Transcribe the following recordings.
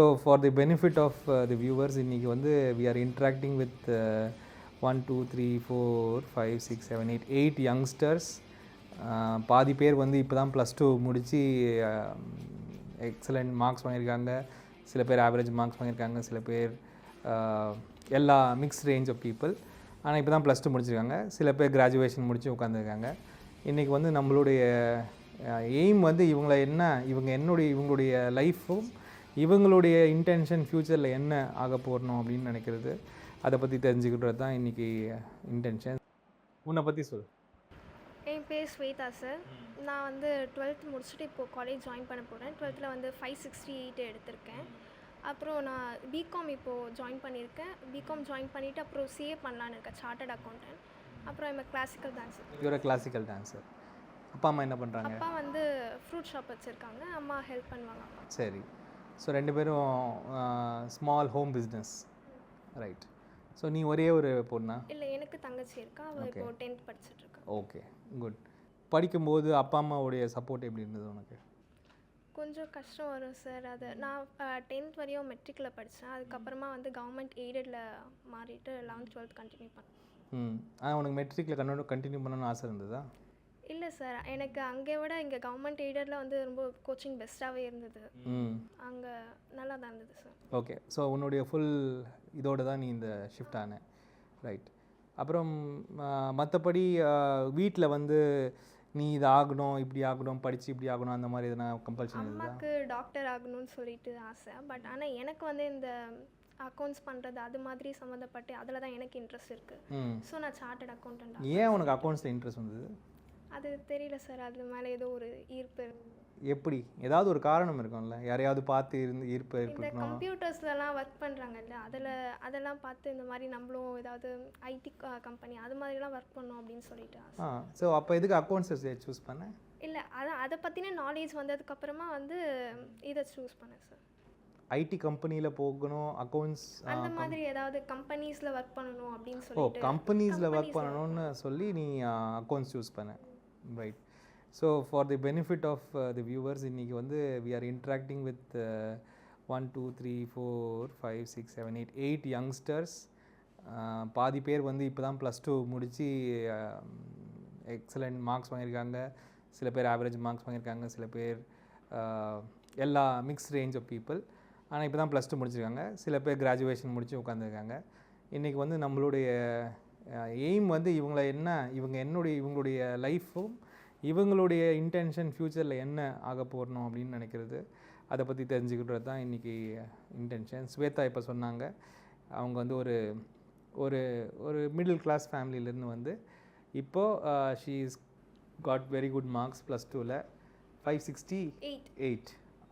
So for the benefit of the viewers இன்றைக்கி வந்து we are interacting with one two three four five six seven eight eight youngsters பாதி பேர் வந்து இப்போ தான் ப்ளஸ் டூ முடித்து எக்ஸலண்ட் மார்க்ஸ் வாங்கியிருக்காங்க. சில பேர் ஆவரேஜ் மார்க்ஸ் வாங்கியிருக்காங்க. சில பேர் uh, எல்லா மிக்ஸ் ரேஞ்ச் ஆஃப் பீப்புள் ஆனால் இப்போ தான் ப்ளஸ் டூ முடிச்சிருக்காங்க. சில பேர் கிராஜுவேஷன் முடித்து உட்காந்துருக்காங்க இன்றைக்கி வந்து நம்மளுடைய uh, எய்ம் வந்து இவங்கள என்ன இவங்க என்னுடைய இவங்களுடைய லைஃப்பும் இவங்களுடைய இன்டென்ஷன் ஃப்யூச்சரில் என்ன ஆக போடணும் அப்படின்னு நினைக்கிறது அதை பற்றி தெரிஞ்சுக்கிட்டது தான் இன்றைக்கி இன்டென்ஷன் உன்னை பற்றி சொல் என் பேர் ஸ்வேதா சார் நான் வந்து டுவெல்த் முடிச்சுட்டு இப்போது காலேஜ் ஜாயின் பண்ண போகிறேன் டுவெல்த்தில் வந்து ஃபைவ் சிக்ஸ்டி எயிட் எடுத்திருக்கேன். அப்புறம் நான் பிகாம் இப்போது ஜாயின் பண்ணியிருக்கேன். பிகாம் ஜாயின் பண்ணிவிட்டு அப்புறம் சிஏ பண்ணலான்னு இருக்கேன் சார்ட்டர்ட் அக்கௌண்டன்ட் அப்புறம் எங்கள் கிளாசிக்கல் டான்ஸர் இவர கிளாசிக்கல் டான்ஸர் அப்பா அம்மா என்ன பண்ணுறாங்க அப்பா வந்து ஃப்ரூட் ஷாப் வச்சுருக்காங்க. அம்மா ஹெல்ப் பண்ணுவாங்க. சரி. ஸோ ரெண்டு பேரும் small home business right so நீ ஒரே ஒரு பொண்ணா? இல்லை எனக்கு தங்கச்சி இருக்கா. அவள் இப்போது டென்த் படிச்சுட்டு இருக்கா. ஓகே குட் படிக்கும்போது அப்பா அம்மாவுடைய சப்போர்ட் எப்படி இருந்தது உனக்கு? கொஞ்சம் கஷ்டம் வரும் சார் அது நான் டென்த் வரையும் மெட்ரிக்கில் படித்தேன் அதுக்கப்புறமா வந்து கவர்மெண்ட் எய்டடில் மாறிட்டு லெவன்த் டுவெல்த் கண்டினியூ பண்ணேன். ம். ஆனால் உனக்கு மெட்ரிக்கில் கண்டினியூ கண்டினியூ பண்ணணும்னு ஆசை இருந்ததா? இல்லை சார் எனக்கு அங்கே விட இங்கே கவர்மெண்ட் எய்டடில் வந்து ரொம்ப கோச்சிங் பெஸ்ட்டாகவே இருந்தது. அங்கே நல்லா தான் இருந்தது சார் ஓகே ஸோ உன்னுடைய ஃபுல் இதோட தான் நீ இந்த ஷிஃப்ட் ஆன. ரைட் அப்புறம் மற்றபடி வீட்டில் வந்து நீ இது ஆகணும் இப்படி ஆகணும் படித்து இப்படி ஆகணும் அந்த மாதிரி எதனா இருந்ததா? அம்மாவுக்கு டாக்டர் ஆகணும்னு சொல்லிட்டு ஆசை. பட் ஆனால் எனக்கு வந்து இந்த அக்கௌண்ட்ஸ் பண்ணுறது அது மாதிரி சம்மந்தப்பட்டு அதில் தான் எனக்கு இன்ட்ரெஸ்ட் இருக்குது ஸோ நான் சார்ட்டட் அக்கௌண்டன்ட் ஏன் உனக்கு அக்கௌண்ட்ஸில் இன்ட்ரெஸ்ட் வந்தது? அது தெரியல சார் அது மேலே ஏதோ ஒரு ஈர்ப்பு. எப்படி? ஏதாவது ஒரு காரணம் இருக்கும்ல? யாரையாவது பார்த்து இருந்து ஈர்ப்பு இந்த கம்ப்யூட்டர்ஸ்லலாம் ஒர்க் பண்ணுறாங்கல்ல அதில் அதெல்லாம் பார்த்து இந்த மாதிரி நம்மளும் ஏதாவது ஐடி கம்பெனி அது மாதிரிலாம் ஒர்க் பண்ணோம் அப்படின்னு சொல்லிட்டு ஆ ஸோ அப்போ எதுக்கு அக்கௌண்ட்ஸ் சூஸ் பண்ணேன் இல்லை அதான் அதை பற்றின நாலேஜ் வந்ததுக்கப்புறமா வந்து இதை சூஸ் பண்ணேன் சார் ஐடி கம்பெனியில் போகணும் அக்கௌண்ட்ஸ் அந்த மாதிரி ஏதாவது கம்பெனிஸில் ஒர்க் பண்ணணும் அப்படின்னு ஓ சொல்லிட்டு கம்பெனிஸில் ஒர்க் பண்ணணும்னு சொல்லி நீ அக்கௌண்ட்ஸ் சூஸ் பண்ண. Right so for the benefit of the viewers இன்றைக்கி வந்து we are interacting with one two three four five six seven eight eight youngsters பாதி பேர் வந்து இப்போ தான் ப்ளஸ் டூ முடித்து எக்ஸலண்ட் மார்க்ஸ் வாங்கியிருக்காங்க. சில பேர் ஆவரேஜ் மார்க்ஸ் வாங்கியிருக்காங்க. சில பேர் uh, எல்லா மிக்ஸ் ரேஞ்ச் ஆஃப் பீப்புள் ஆனால் இப்போ தான் ப்ளஸ் டூ முடிச்சிருக்காங்க. சில பேர் கிராஜுவேஷன் முடித்து உட்காந்துருக்காங்க இன்றைக்கி வந்து நம்மளுடைய எய்ம் வந்து இவங்கள என்ன இவங்க என்னுடைய இவங்களுடைய லைஃப்பும் இவங்களுடைய இன்டென்ஷன் ஃப்யூச்சரில் என்ன ஆக போடணும் அப்படின்னு நினைக்கிறது. அதை பற்றி தெரிஞ்சுக்கிட்டது தான் இன்றைக்கி இன்டென்ஷன் ஸ்வேதா இப்போ சொன்னாங்க அவங்க வந்து ஒரு ஒரு ஒரு மிடில் கிளாஸ் ஃபேமிலியிலேருந்து வந்து இப்போது she is got very good marks plus டூவில் five sixty eight eight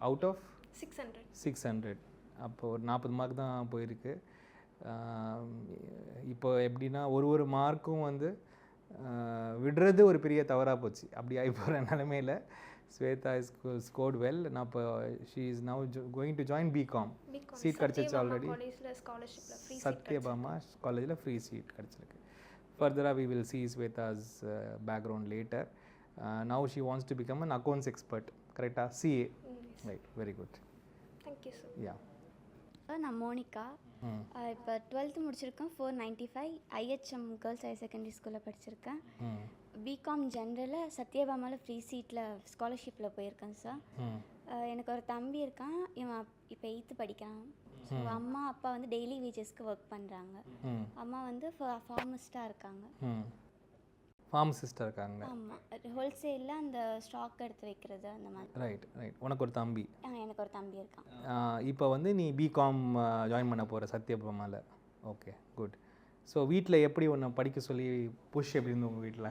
out of six hundred six hundred அப்போ ஒரு நாற்பது மார்க் தான் போயிருக்கு. இப்போ எப்படின்னா ஒரு ஒரு மார்க்கும் வந்து விடுறது ஒரு பெரிய தவறாக போச்சு. அப்படி ஆகி போகிற நிலமையில ஸ்வேதா இஸ் ஸ்கோர்ட் வெல் நான் இப்போ she is now going to join BCom seat கிடச்சிச்சு ஆல்ரெடி சத்யபாமா காலேஜில் ஃப்ரீ சீட் கிடச்சிருக்கு. ஃபர்தராக we will see Shwetha's background later now she wants to become an accounts expert கரெக்டாக CA right very good thank you sir yeah நான் Monica. இப்போ twelfth முடிச்சிருக்கேன். Four ninety five IHM girls higher secondary ஸ்கூலில் படிச்சிருக்கேன். BCom ஜென்ரலில் சத்யபாமாவில் free சீட்டில் ஸ்காலர்ஷிப்பில் போயிருக்கேன் sir எனக்கு ஒரு தம்பி இருக்கான். இவன் இப்போ எயித்து படிக்கிறான். ஸோ அம்மா அப்பா வந்து டெய்லி வேஜஸ்க்கு ஒர்க் பண்ணுறாங்க அம்மா வந்து ஃபார்மஸ்ட்டாக இருக்காங்க. ஃபார்மசிஸ்டாக இருக்காங்க ஆமாம் ஹோல்சேலில் அந்த ஸ்டாக் எடுத்து வைக்கிறது அந்த மாதிரி. ரைட் ரைட் உனக்கு ஒரு தம்பி. எனக்கு ஒரு தம்பி இருக்கான். இப்போ வந்து நீ பிகாம் ஜாயின் பண்ண போகிற சத்யபாமாவில் ஓகே குட் ஸோ வீட்டில் எப்படி உன்னை படிக்க சொல்லி புஷ் எப்படி இருந்து உங்கள் வீட்டில்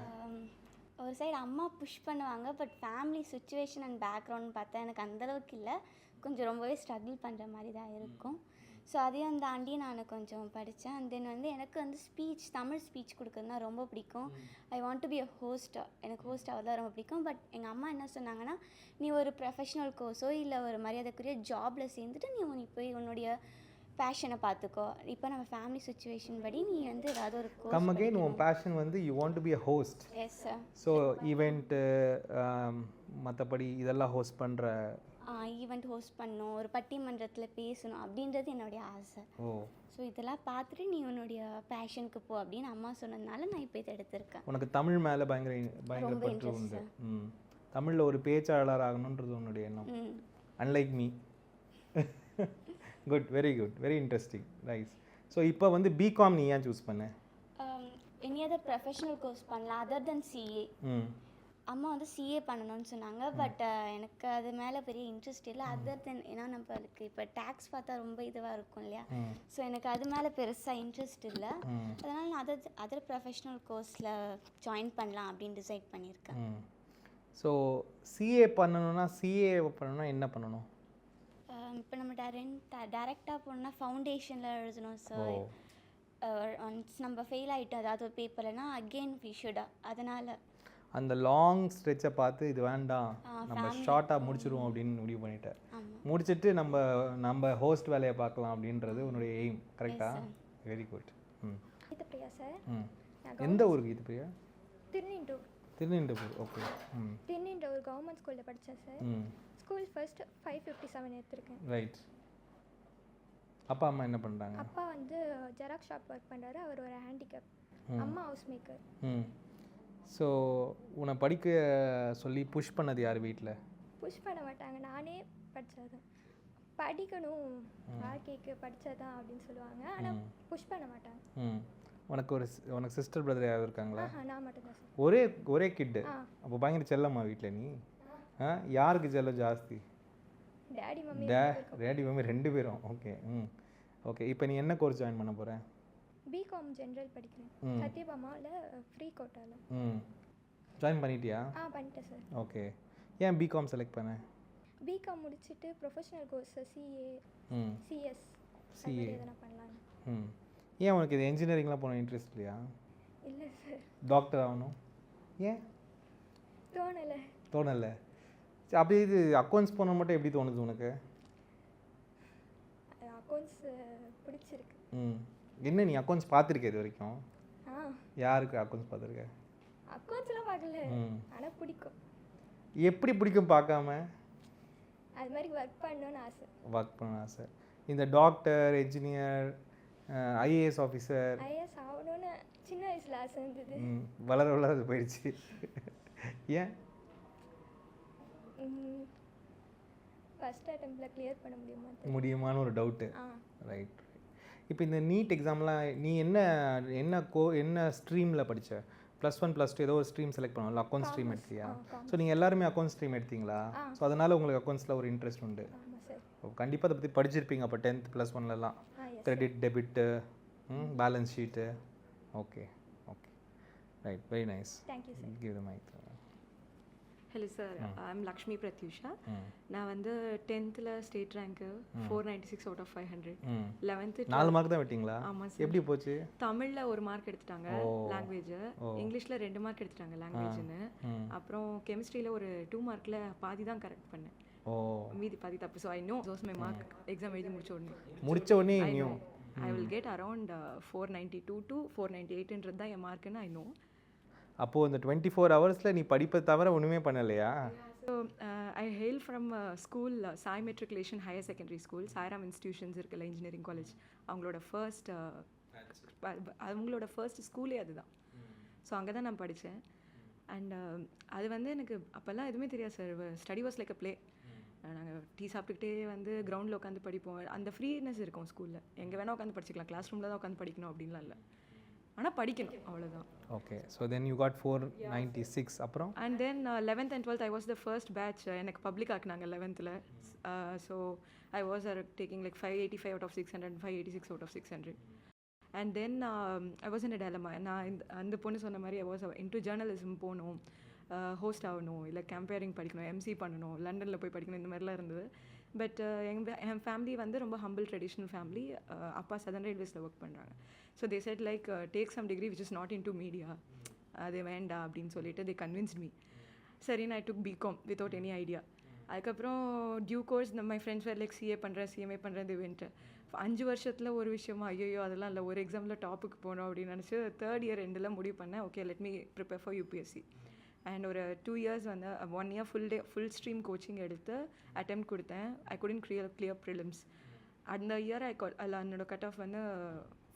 ஒரு சைடு அம்மா புஷ் பண்ணுவாங்க but family situation and background பார்த்தா எனக்கு அந்தளவுக்கு இல்லை. கொஞ்சம் ரொம்பவே ஸ்ட்ரகிள் பண்ணுற மாதிரி தான் இருக்கும். ஸோ அதையும் தாண்டி நான் கொஞ்சம் படித்தேன் அண்ட் தென் வந்து எனக்கு வந்து ஸ்பீச் தமிழ் ஸ்பீச் கொடுக்குறதுனா ரொம்ப பிடிக்கும். I want to be a host எனக்கு ஹோஸ்ட் ஆகிறதா ரொம்ப பிடிக்கும். பட் எங்கள் அம்மா என்ன சொன்னாங்கன்னா நீ ஒரு ப்ரொஃபஷனல் கோர்ஸோ இல்லை ஒரு மரியாதைக்குரிய ஜாபில் சேர்ந்துட்டு நீ நீ போய் உன்னுடைய பேஷனை பார்த்துக்கோ இப்போ நம்ம ஃபேமிலி சுச்சுவேஷன் படி நீ வந்து ஏதாவது ஒரு கம் கோர்ஸ் அகெயின் உன் பேஷன் வந்து you want to be a host yes sir so event மற்றபடி இதெல்லாம் ஹோஸ்ட் பண்ணுற ஈவெண்ட் ஹோஸ்ட் பண்ணணும் ஒரு பட்டிமன்றத்தில் பேசணும் அப்படின்றது என்னுடைய ஆசை. ஸோ இதெல்லாம் பார்த்துட்டு நீ உன்னுடைய பேஷனுக்கு போ அப்படின்னு அம்மா சொன்னதுனால நான் இப்போ இதை எடுத்திருக்கேன். உனக்கு தமிழ் மேலே பயங்கர பயங்கர பற்று உண்டு. தமிழில் ஒரு பேச்சாளர் ஆகணுன்றது உன்னுடைய எண்ணம். Unlike me good very good very interesting rice so இப்போ வந்து பிகாம் நீ ஏன் சூஸ் பண்ண? எனி அதர் ப்ரொஃபஷனல் கோர்ஸ் பண்ணலாம் அதர் தென் சிஏ ம். அம்மா வந்து சிஏ பண்ணணும்னு சொன்னாங்க. பட் எனக்கு அது மேலே பெரிய இன்ட்ரெஸ்ட் இல்லை. அதர் தென் ஏன்னா நம்மளுக்கு இப்போ டேக்ஸ் பார்த்தா ரொம்ப இதுவாக இருக்கும் இல்லையா? ஸோ எனக்கு அது மேலே பெருசாக இன்ட்ரெஸ்ட் இல்லை. அதனால் நான் அதர் அதர் ப்ரொஃபஷனல் கோர்ஸில் ஜாயின் பண்ணலாம் அப்படின்னு டிசைட் பண்ணியிருக்கேன். ஸோ சிஏ பண்ணணும்னா சிஏ பண்ணணும்னா என்ன பண்ணணும்? இப்போ நம்ம டேரண்ட் டேரெக்டாக போனோம்னா ஃபவுண்டேஷனில் எழுதணும் சார் ஒன்ஸ் நம்ம ஃபெயில் ஆகிட்டோம் அதாவது ஒரு பேப்பர்லனா அகெயின் வி ஷுட் அதனால். அந்த லாங் ஸ்ட்ரெச்சை பார்த்து இது வேண்டாம். நம்ம ஷார்ட்டாக முடிச்சிருவோம் அப்படின்னு முடிவு பண்ணிட்டேன். முடிச்சிட்டு நம்ம நம்ம ஹோஸ்ட் வேலையை பார்க்கலாம் அப்படின்றது உன்னுடைய எய்ம் கரெக்டா sir. வெரி குட் ம். பிரியா சார் எந்த ஊருக்கு இது பிரியா திருநின்றூர் திருநின்றபூர் ஓகே ம் திருநின்றூர் கவர்மெண்ட் ஸ்கூலில் படித்தேன் sir school first five fifty seven எடுத்திருக்கேன். ரைட் அப்பா அம்மா என்ன பண்ணுறாங்க அப்பா வந்து ஜெராக்ஸ் ஷாப் ஒர்க் பண்ணுறாரு அவர் ஒரு ஹேண்டிகேப் அம்மா ஹவுஸ் மேக்கர் ம். ஸோ உன்னை படிக்க சொல்லி புஷ் பண்ணது யார் வீட்டில் புஷ் பண்ண மாட்டாங்க. நானே படித்தது படிக்கணும். வாழ்க்கைக்கு படித்ததான் அப்படின்னு சொல்லுவாங்க. ஆனால் புஷ் பண்ண மாட்டாங்க. ம். உனக்கு ஒரு உனக்கு சிஸ்டர் பிரதர் யாராவது இருக்காங்களா? நான் மட்டும்தான் ஒரே ஒரே கிட்டு அப்போ பயங்கர செல்லம்மா வீட்டில் நீ? ஆ. யாருக்கு செல்லம் ஜாஸ்தி? டேடி மம்மி டேடி மம்மி ரெண்டு பேரும். ஓகே ம். ஓகே இப்போ நீ என்ன கோர்ஸ் ஜாயின் பண்ண போகிற பிகாம் ஜென்ரல் படிக்கிறேன். சத்யபாமாவில் ஃப்ரீ கோட்டாவில் ம். ஜாயின் பண்ணிட்டியா? ஆ பண்ணிட்டேன் சார் ஓகே. ஏன் பிகாம் செலக்ட் பண்ண? பிகாம் முடிச்சுட்டு ப்ரொஃபஷனல் கோர்ஸ் சிஏ சிஎஸ். எதனா பண்ணலான்னு ம். ஏன் உனக்கு இது இன்ஜினியரிங்லாம் போன இன்ட்ரெஸ்ட் இல்லையா? இல்லை சார் டாக்டர் ஆகணும். ஏன்? தோணலை. தோணலை. சரி, அப்படியே இது அக்கௌண்ட்ஸ் போன மட்டும் எப்படி தோணுது உனக்கு? அக்கௌண்ட்ஸ் பிடிச்சிருக்கு. ம். என்ன நீ அக்கௌண்ட்ஸ் பார்த்துருக்க இது வரைக்கும்? யாருக்கு அக்கௌண்ட்ஸ் பார்த்துருக்க? அக்கௌண்ட்ஸ்லாம் பார்க்கல. ஆனால் பிடிக்கும். எப்படி பிடிக்கும் பார்க்காம? அது மாதிரி ஒர்க் பண்ணணும்னு ஆசை. ஒர்க் பண்ண ஆசை. இந்த doctor engineer IAS officer IS ஆகணும்னு சின்ன வயசில் ஆசை இருந்தது. வளர வளர அது போயிடுச்சு. ஏன்? ஃபஸ்ட் அட்டம்ப்டில் கிளியர் பண்ண முடியுமா. முடியுமான்னு ஒரு டவுட்டு ரைட் இப்போ இந்த நீட் எக்ஸாம்லாம் நீ என்ன என்ன கோ என்ன ஸ்ட்ரீமில் படிச்ச? ப்ளஸ் ஒன் ப்ளஸ் டூ ஏதோ ஒரு ஸ்ட்ரீம் செலக்ட் பண்ணுவோம்ல அக்கௌண்ட் ஸ்ட்ரீம் எடுத்தியா? ஸோ நீங்கள் எல்லாருமே அக்கௌண்ட் ஸ்ட்ரீம் எடுத்தீங்களா. ஸோ அதனால் உங்களுக்கு அக்கௌண்ட்ஸில் ஒரு இன்ட்ரெஸ்ட் உண்டு. கண்டிப்பாக அதை பற்றி படிச்சிருப்பீங்க அப்போ tenth plus ஒன்லலாம் credit debit balance sheet okay okay right very nice thank you give the mic hello sir I am Lakshmi Prathyusha நான் வந்து டென்த்தில் state rank four ninety six out of five hundred eleventh நாலு mark தான் விட்டீங்களா? ஆமாம் sir எப்படி போச்சு? தமிழில் ஒரு மார்க் எடுத்துட்டாங்க. லாங்குவேஜ். இங்கிலீஷில் ரெண்டு மார்க் எடுத்துட்டாங்க லாங்குவேஜ்னு அப்புறம் கெமிஸ்ட்ரியில் ஒரு டூ மார்க்கில் பாதி தான் கரெக்ட் பண்ணேன். மீதி பாதி தப்பு. So I know those my. Mark exam எழுதி முடிச்ச உடனே. முடிச்ச உடனே I will get around four ninety two to four ninety எயிட்ன்றது தான் என் மார்க்குன்னு ஐ நோ அப்போது இந்த டுவெண்ட்டி ஃபோர் ஹவர்ஸில் நீ படிப்பை தவிர ஒன்றுமே பண்ணலையா? So I hail from school Sai matriculation higher secondary school Sairam institutions இருக்குல்ல இன்ஜினியரிங் காலேஜ் அவங்களோட ஃபர்ஸ்ட் அவங்களோட ஃபர்ஸ்ட் ஸ்கூலே அதுதான். ஸோ அங்கே தான் நான் படித்தேன் அண்ட் அது வந்து எனக்கு அப்போல்லாம் எதுவுமே தெரியாது sir study was like a play நாங்கள் டீ சாப்பிட்டுக்கிட்டே வந்து கிரவுண்டில் உட்காந்து படிப்போம். அந்த ஃப்ரீனஸ் இருக்கும் ஸ்கூலில் எங்கே வேணால் உட்காந்து படிச்சுக்கலாம். கிளாஸ் ரூமில் தான் உட்காந்து படிக்கணும் அப்படின்லாம் இல்லை. ஆனால் படிக்கணும். அவ்வளோதான் okay so then you got four ninety six அப்புறம்? And then eleventh and twelfth I was the first batch எனக்கு பப்ளிக் ஆக்குனாங்க லெவன்த்தில் so I was are taking like five eighty five out of six hundred five eighty six out of six hundred and then I was in டேலமா நான் இந்த அந்த பொண்ணு சொன்ன மாதிரி I was into journalism போகணும். ஹோஸ்ட் ஆகணும் இல்லை கம்பேரிங் படிக்கணும் எம்சி பண்ணணும் லண்டனில் போய் படிக்கணும் இந்த மாதிரிலாம் இருந்தது. பட் எங்கள் என் ஃபேமிலி வந்து ரொம்ப ஹம்பிள் ட்ரெடிஷ்னல் ஃபேமிலி அப்பா சதன் ரயில்வேஸில் ஒர்க் பண்ணுறாங்க so they said like take some degree which is not in to media அது வேண்டாம் அப்படின்னு சொல்லிட்டு தே கன்வின்ஸ்ட் மீ சரி நான் took BCom without any idea அதுக்கப்புறம் டியூ கோர்ஸ் நம்ம மை ஃப்ரெண்ட்ஸ் வேறு லைக் சிஏ பண்ணுறேன் சிஎம்ஏ பண்ணுறேன் வென்ட்டு அஞ்சு வருஷத்தில் ஒரு விஷயமா ஐயோ அதெல்லாம் இல்லை ஒரு எக்ஸாமில் டாப்புக்கு போகணும் அப்படின்னு நினச்சி தேர்ட் இயர் ரெண்டில் முடிவு பண்ணேன். Okay let me prepare for UPSC and ஒரு டூ இயர்ஸ் வந்து one year full day full stream coaching எடுத்து அட்டம் கொடுத்தேன். I couldn't clear clear prelims அந்த இயர் ஐ அதில் என்னோட கட் ஆஃப் வந்து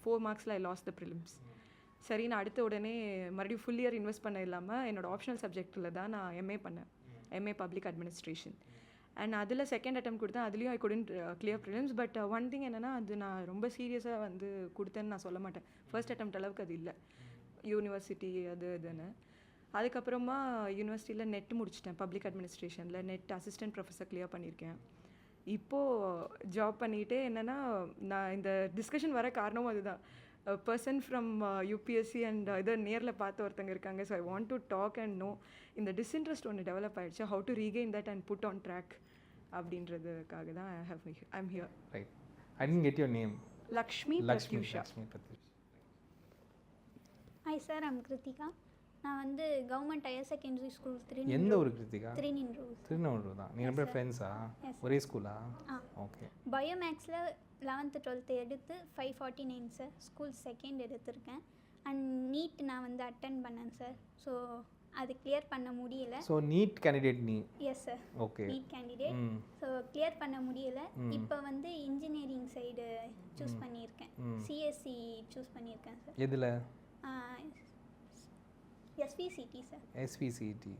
ஃபோர் மார்க்ஸில் ஐ லாஸ் த ப்ரிலிம்ஸ் சரி நான் அடுத்த உடனே மறுபடியும் ஃபுல் இயர் இன்வெஸ்ட் பண்ண இல்லாமல் என்னோட ஆப்ஷனல் சப்ஜெக்டில் தான் நான் எம்ஏ பண்ணேன். எம்ஏ பப்ளிக் அட்மினிஸ்ட்ரேஷன் அண்ட் அதில் செகண்ட் அட்டம் கொடுத்தேன். அதுலேயும் I couldn't clear prelims but one thing என்னென்னா அது நான் ரொம்ப சீரியஸாக வந்து கொடுத்தேன்னு நான் சொல்ல மாட்டேன். ஃபர்ஸ்ட் அட்டம் அளவுக்கு அது இல்லை. யூனிவர்சிட்டி அது இதுன்னு. அதுக்கப்புறமா யூனிவர்சிட்டியில் நெட் முடிச்சிட்டேன். பப்ளிக் அட்மினிஸ்ட்ரேஷனில் நெட் அசிஸ்டன்ட் ப்ரொஃபஸர் கிளியர் பண்ணியிருக்கேன். இப்போது ஜாப் பண்ணிகிட்டே என்னென்னா நான் இந்த டிஸ்கஷன் வர காரணமும் அதுதான். பர்சன் ஃப்ரம் யூபிஎஸ்சி அண்ட் இதை நேரில் பார்த்த ஒருத்தங்க இருக்காங்க. So I want to talk and know இந்த டிஸ்இன்ட்ரெஸ்ட் ஒன்று டெவலப் ஆயிடுச்சு. How to regain that and put on track அப்படின்றதுக்காக தான் I have I'm here right I didn't get your name Lakshmi Lakshmi Lakshmi Prathyush hi sir I'm Krithika நான் வந்து government higher secondary school three எந்த ஒரு கிருத்திகா? த்ரீனின் ரூஸ் திருநெல்வேலூர் தான். நீ ரெண்டு ஃப்ரெண்ட்ஸா. ஒரே ஸ்கூலா ஆ. ஓகே பயோமேக்ஸில் லெவன்த்து டுவெல்த்து எடுத்து five forty nine sir school second எடுத்திருக்கேன். அண்ட் நீட் நான் வந்து அட்டன் பண்ணேன் சார் ஸோ அது கிளியர் பண்ண முடியல. ஸோ நீட் கேண்டிடேட் நீ? Yes sir okay NEET candidate so clear பண்ண முடியல. இப்போ வந்து இன்ஜினியரிங் சைடு சூஸ் பண்ணியிருக்கேன். சிஎஸ்சி சூஸ் பண்ணியிருக்கேன் சார் எதில்? SVCT sir SVCT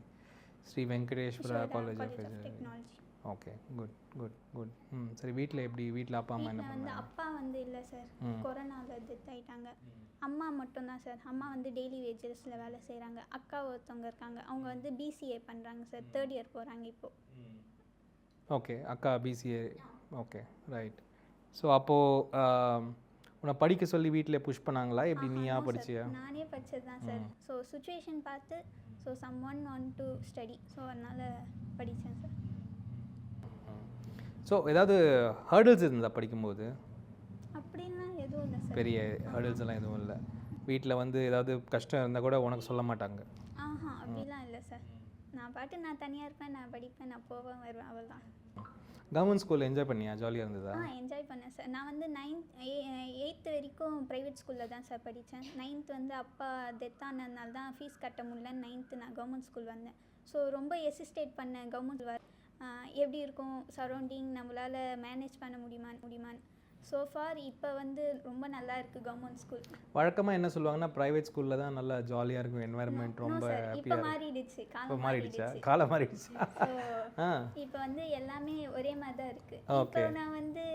Sri Venkateswara college of technology okay good good good ம் சரி வீட்டில் எப்படி வீட்டில் அப்பா அம்மா என்ன பண்ணுறாங்க அப்பா வந்து இல்லை சார் கொரோனாவில் டெத் ஆயிட்டாங்க. அம்மா மட்டும்தான் சார் அம்மா வந்து டெய்லி வேஜஸில் வேலை செய்கிறாங்க அக்கா ஒருத்தவங்க இருக்காங்க. அவங்க வந்து பிசிஏ பண்ணுறாங்க சார் தேர்ட் இயர் போகிறாங்க இப்போது ஓகே அக்கா பிசிஏ ஓகே ரைட் ஸோ அப்போது உன்னை படிக்க சொல்லி வீட்டில் புஷ் பண்ணாங்களா? எப்படி நீயா படிச்சியா? நானே படிச்சது தான் சார் ஸோ சுச்சுவேஷன் பார்த்து so some one one to study so அதனால் படித்தேன் சார் ஸோ ஏதாவது ஹர்டில்ஸ் இருந்தா படிக்கும்போது? அப்படின்லாம் எதுவும் இல்லை சார் பெரிய ஹர்டில்ஸ் எல்லாம் எதுவும் இல்லை. வீட்டில் வந்து ஏதாவது கஷ்டம் இருந்தால் கூட உனக்கு சொல்ல மாட்டாங்க. ஆஹா அப்படிலாம் இல்லை சார் நான் பாட்டு நான் தனியாக இருப்பேன் நான் படிப்பேன் நான் போவேன் வருவேன் அவள் தான் கவர்மெண்ட் ஸ்கூலில் என்ஜாய் பண்ணியா? ஜாலியாக இருந்ததா? ஆ என்ஜாய் பண்ணேன் சார் நான் வந்து நைன்த் எயித்து வரைக்கும் ப்ரைவேட் ஸ்கூலில் தான் சார் படித்தேன் நைன்த் வந்து அப்பா டெத் ஆனதுனால தான் ஃபீஸ் கட்ட முடியல நைன்த்து நான் கவர்மெண்ட் ஸ்கூல் வந்தேன். ஸோ ரொம்ப எசிஸ்டேட் பண்ணேன் கவர்மெண்ட் எப்படி இருக்கும்? சரௌண்டிங் நம்மளால் மேனேஜ் பண்ண முடியுமா முடியுமான்னு. ஸோ ஃபார் இப்போ வந்து ரொம்ப நல்லா இருக்குது கவர்மெண்ட் ஸ்கூல் வழக்கமாக என்ன சொல்லுவாங்கன்னா ப்ரைவேட் ஸ்கூலில் தான் நல்லா ஜாலியாக இருக்கும் என்வாயர்மெண்ட் ரொம்ப இப்போ மாறிடுச்சு. இப்போ மாறிடுச்சா? காலம் மாறிடுச்சா? இப்போ வந்து எல்லாமே ஒரே மாதிரி தான் இருக்குது இப்போ. நான் வந்து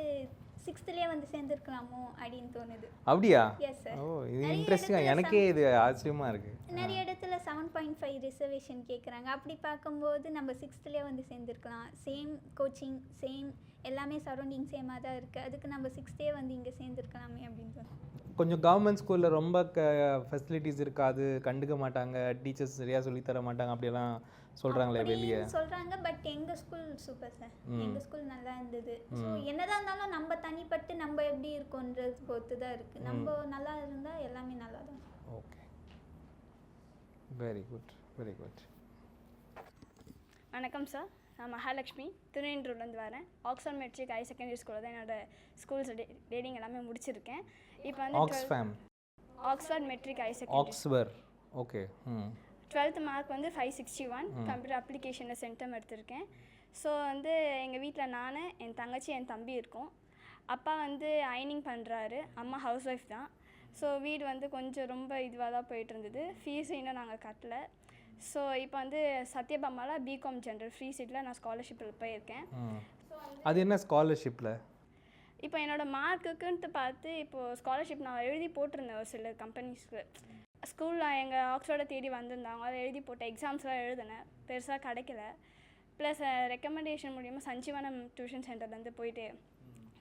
சிக்ஸ்த்துலேயே வந்து சேர்ந்துருக்கலாமோ அப்படின்னு தோணுது. அப்படியா? எஸ் சார் ஓ இது இன்ட்ரெஸ்டிங்காக எனக்கே இது ஆச்சரியமாக இருக்குது நிறைய இடத்துல செவன் பாயிண்ட் ஃபைவ் ரிசர்வேஷன் கேட்குறாங்க அப்படி பார்க்கும்போது நம்ம சிக்ஸ்த்துலேயே வந்து சேர்ந்துருக்கலாம். சேம் கோச்சிங் சேம் எல்லாமே சரௌண்டிங் சேமாக தான் இருக்குது அதுக்கு நம்ம சிக்ஸ்த்தே வந்து இங்கே சேர்ந்துருக்கலாமே அப்படின்னு தோணும் கொஞ்சம் கவர்மெண்ட் ஸ்கூலில் ரொம்ப க ஃபெசிலிட்டிஸ் இருக்காது. கண்டுக்க மாட்டாங்க. டீச்சர்ஸ் சரியாக சொல்லித் தர மாட்டாங்க. அப்படியெல்லாம் சொல்கிறாங்களே வெளியே. சொல்கிறாங்க பட் எங்கள் ஸ்கூல் சூப்பர் சார் எங்கள் ஸ்கூல் நல்லா இருந்தது. ஸோ என்னதான் இருந்தாலும் நம்ம தனிப்பட்டு நம்ம எப்படி இருக்கோன்றது பொறுத்து தான் இருக்குது நம்ம நல்லா இருந்தால் எல்லாமே நல்லா தான் okay. Very good very good வணக்கம் சார் நான் மகாலட்சுமி. திருநெல்வேலியிலேருந்து வரேன். ஆக்ஸ்ஃபோர்ட் மெட்ரிக் ஹை செகண்டரி ஸ்கூலில் தான் என்னோட ஸ்கூல்ஸ் ரீடிங் எல்லாமே முடிச்சிருக்கேன். இப்போ வந்து Oxfam Oxford matric higher secondary ஆக்ஸ்வர் okay ம். டுவெல்த் மார்க் வந்து ஃபைவ் சிக்ஸ்டி ஒன் கம்ப்யூட்டர் அப்ளிகேஷனில் சென்டம் எடுத்திருக்கேன். ஸோ வந்து எங்கள் வீட்டில் நான் என் தங்கச்சி என் தம்பி இருக்கோம். அப்பா வந்து அயனிங் பண்ணுறாரு அம்மா ஹவுஸ் ஒய்ஃப் தான். ஸோ வீடு வந்து கொஞ்சம் ரொம்ப இதுவாக தான் போயிட்டு இருந்தது ஃபீஸ் இன்னும் நாங்கள் கட்டல. ஸோ இப்போ வந்து சத்யபாமாவில் பிகாம் ஜென்ரல் ஃப்ரீ சீட்டில் நான் ஸ்காலர்ஷிப்பில் போயிருக்கேன். அது என்ன ஸ்காலர்ஷிப்பில் இப்போ என்னோடய மார்க்குக்குன்ட்டு பார்த்து இப்போது ஸ்காலர்ஷிப் நான் எழுதி போட்டிருந்தேன் ஒரு சில கம்பெனிஸ்க்கு ஸ்கூலில் எங்கள் ஆக்ஸ்ஃபோர்டை தேடி வந்திருந்தாங்க அதை எழுதி போட்ட எக்ஸாம்ஸ்லாம் எழுதினேன். பெருசாக கிடைக்கல. ப்ளஸ் ரெக்கமெண்டேஷன் மூலியமாக சஞ்சீவனம் டியூஷன் சென்டர்லேருந்து போயிட்டு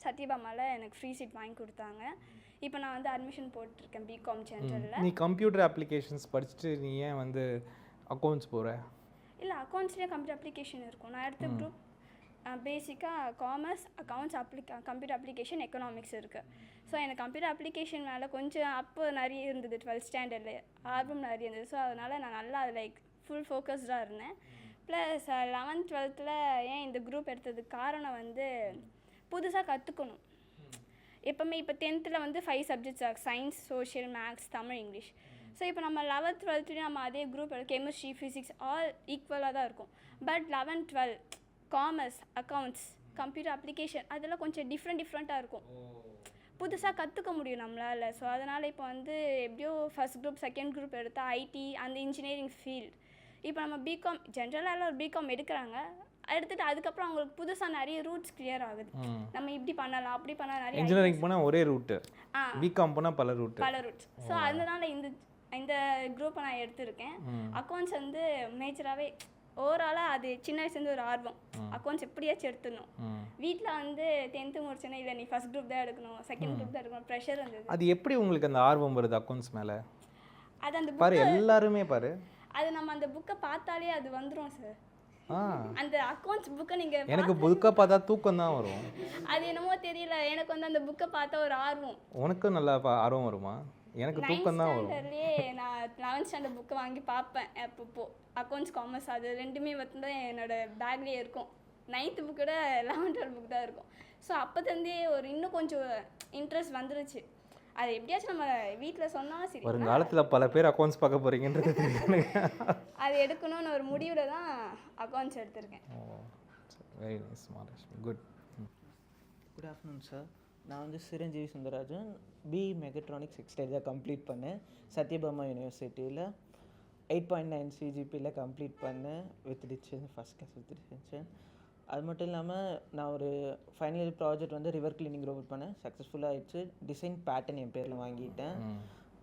சத்யபாமாவில் எனக்கு ஃப்ரீ சீட் வாங்கி கொடுத்தாங்க. இப்போ நான் வந்து அட்மிஷன் போட்டிருக்கேன் பிகாம் ஜென்ரலில் நீ கம்ப்யூட்டர் அப்ளிகேஷன்ஸ் படிச்சுட்டு நீ ஏன் வந்து அக்கௌண்ட்ஸ் போகிற இல்லை அக்கௌண்ட்ஸ்லேயே கம்ப்யூட்டர் அப்ளிகேஷன் இருக்கும். நான் எடுத்த குரூப் பேசிக்காக commerce accounts application computer application economics இருக்குது ஸோ எனக்கு கம்ப்யூட்டர் அப்ளிகேஷன் மேலே கொஞ்சம் அப்போ நிறைய இருந்தது டுவெல்த் ஸ்டாண்டர்டில் ஆர்வம் நிறைய இருந்தது. ஸோ அதனால் நான் நல்லா லைக் ஃபுல் ஃபோக்கஸ்டாக இருந்தேன். ப்ளஸ் லெவன்த் டுவெல்த்தில் ஏன் இந்த குரூப் எடுத்ததுக்கு காரணம் வந்து புதுசாக கற்றுக்கணும் எப்போவுமே இப்போ டென்த்தில் வந்து five subjects science social maths Tamil English so இப்போ நம்ம லெவன்த் டுவெல்த்லேயும் நம்ம அதே குரூப் கெமிஸ்ட்ரி ஃபிசிக்ஸ் ஆல் ஈக்குவலாக தான் இருக்கும். But eleventh twelve commerce accounts computer application அதெல்லாம் கொஞ்சம் டிஃப்ரெண்ட் டிஃப்ரெண்ட்டாக இருக்கும். புதுசாக கற்றுக்க முடியும் நம்மளால். ஸோ அதனால் இப்போ வந்து எப்படியோ ஃபஸ்ட் குரூப் செகண்ட் குரூப் எடுத்தால் ஐடி அந்த இன்ஜினியரிங் ஃபீல்ட் இப்போ நம்ம பிகாம் ஜென்ரலாக ஒரு பிகாம் எடுக்கிறாங்க. எடுத்துட்டு அதுக்கப்புறம் அவங்களுக்கு புதுசாக நிறைய ரூட்ஸ் கிளியர் ஆகுது. நம்ம இப்படி பண்ணலாம் அப்படி பண்ணலாம் நிறைய இன்ஜினியரிங் போனால் ஒரே ரூட்டு ஆ. பிகாம் போனால் பல ரூட்டு பல ரூட்ஸ் ஸோ அதனால இந்த இந்த குரூப்பை நான் எடுத்திருக்கேன். அக்கௌண்ட்ஸ் வந்து மேஜராகவே ஓவராலாக அது சின்ன வயசுலேருந்து ஒரு ஆர்வம். அக்கௌண்ட்ஸ் எப்படியாச்சும் எடுத்துடணும். வீட்டில் வந்து டென்த்து முடிச்சேன்னா இல்லை நீ ஃபஸ்ட் குரூப் தான் எடுக்கணும். செகண்ட் குரூப் தான் எடுக்கணும். ப்ரெஷர் இருந்தது அது எப்படி உங்களுக்கு அந்த ஆர்வம் வருது அக்கௌண்ட்ஸ் மேலே? அது அந்த பாரு எல்லாருமே பாரு. அது நம்ம அந்த புக்கை பார்த்தாலே அது வந்துடும் சார் அந்த அக்கௌண்ட்ஸ் புக்கை நீங்கள் எனக்கு புக்கை பார்த்தா தூக்கம் தான் வரும். அது என்னமோ தெரியல. எனக்கு வந்து அந்த புக்கை பார்த்தா ஒரு ஆர்வம். உனக்கும் நல்லா ஆர்வம் வருமா? எனக்கு நைன்த் தூக்கம் தான் வரும் நான் லெவன்த் ஸ்டாண்டர்ட் புக்கை வாங்கி பார்ப்பேன் அப்பப்போ. அக்கௌண்ட்ஸ் காமர்ஸ் அது ரெண்டுமே வந்து என்னோட பேக்லேயே இருக்கும். நைன்த்து புக்கோட லெவன்த் டுவெல் புக் தான் இருக்கும். ஸோ அப்போத்தந்தே ஒரு இன்னும் கொஞ்சம் இன்ட்ரெஸ்ட் வந்துருச்சு. அது எப்படியாச்சும் நம்ம வீட்டில் சொன்னாலும் சரி வருங்காலத்தில் பல பேர் அக்கௌண்ட்ஸ் பார்க்க எனக்கு அது எடுக்கணும்னு ஒரு முடிவில் தான் அக்கௌண்ட்ஸ் எடுத்திருக்கேன். Very nice Mahalakshmi. Good good afternoon sir நான் வந்து சிரஞ்சீவி சுந்தரராஜன் பி மெகட்ரானிக்ஸ் எக்ஸ்டைல் தான் கம்ப்ளீட் பண்ணேன். சத்யபாமா யூனிவர்சிட்டியில் எயிட் பாயிண்ட் நைன் சிஜிபியில் கம்ப்ளீட் பண்ணேன் வித் டிச்சன் ஃபஸ்ட் கிளாஸ் வித் டிச்சன் அது மட்டும் இல்லாமல் நான் ஒரு ஃபைனல் ப்ராஜெக்ட் வந்து ரிவர் கிளீனிங் ரோபோட் பண்ணேன். சக்ஸஸ்ஃபுல்லாக ஆயிடுச்சு. டிசைன் பேட்டர்ன் என் பேரில் வாங்கிட்டேன்.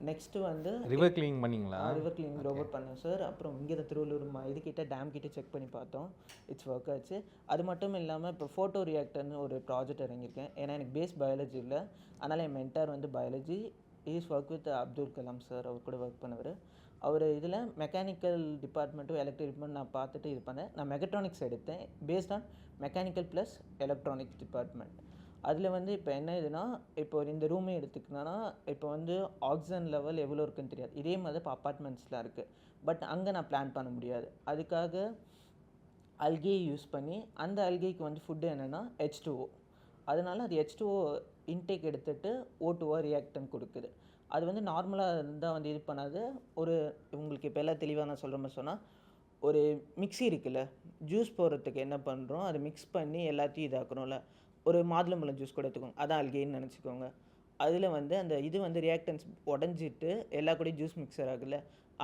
நெக்ஸ்ட்டு வந்து ரிவர் கிளீன் பண்ணீங்களா? ரிவர் கிளீனிங் ரோபோட் பண்ணேன் சார் அப்புறம் இங்கே தான் திருவள்ளூர் ம- இதுகிட்ட டேம் கிட்ட செக் பண்ணி பார்த்தோம். இட்ஸ் ஒர்க் ஆச்சு. அது மட்டும் இல்லாமல் இப்போ ஃபோட்டோ ரியாக்டர்னு ஒரு ப்ராஜெக்ட் இறங்கியிருக்கேன். ஏன்னா எனக்கு பேஸ் பயாலஜி இல்லை. அதனால் என் மென்டார் வந்து biology is work with Abdul Kalam sir அவர் கூட ஒர்க் பண்ணவர். அவர் இதில் மெக்கானிக்கல் டிபார்ட்மெண்ட்டும் எலக்ட்ரிக் டிபார்ட்மெண்ட் நான் பார்த்துட்டு இது பண்ணேன். நான் மெக்கட்ரானிக்ஸ் எடுத்தேன். Based on mechanical plus electronics department அதில் வந்து இப்போ என்ன இதுனா இப்போ ஒரு இந்த ரூமே எடுத்துக்கினா இப்போ வந்து ஆக்சிஜன் லெவல் எவ்வளோ இருக்குன்னு தெரியாது. இதே மாதிரி இப்போ அப்பார்ட்மெண்ட்ஸ்லாம் இருக்குது பட் அங்கே நான் பிளான் பண்ண முடியாது. அதுக்காக அல்கே யூஸ் பண்ணி அந்த அல்கேக்கு வந்து ஃபுட்டு என்னென்னா ஹெச் டூஓ அதனால் அது ஹெச் டூஓ இன்டேக் எடுத்துகிட்டு ஓ டூவா ரியாக்டன் கொடுக்குது. அது வந்து நார்மலாக இருந்தால் வந்து இது பண்ணாது. ஒரு உங்களுக்கு இப்போ எல்லாம் தெளிவாக நான் சொல்கிற மாதிரி சொன்னால் ஒரு மிக்ஸி இருக்குல்ல ஜூஸ் போடுறதுக்கு என்ன பண்ணுறோம் அதை மிக்ஸ் பண்ணி எல்லாத்தையும் இதாக்குறோம்ல. ஒரு மாதுளம்பழம் ஜூஸ் கூட எடுத்துக்கோங்க. அதான் அல்கேன்னு நினச்சிக்கோங்க. அதில் வந்து அந்த இது வந்து ரியாக்டன்ஸ் உடஞ்சிட்டு எல்லா கூடயும் ஜூஸ் மிக்சர் ஆகுல்ல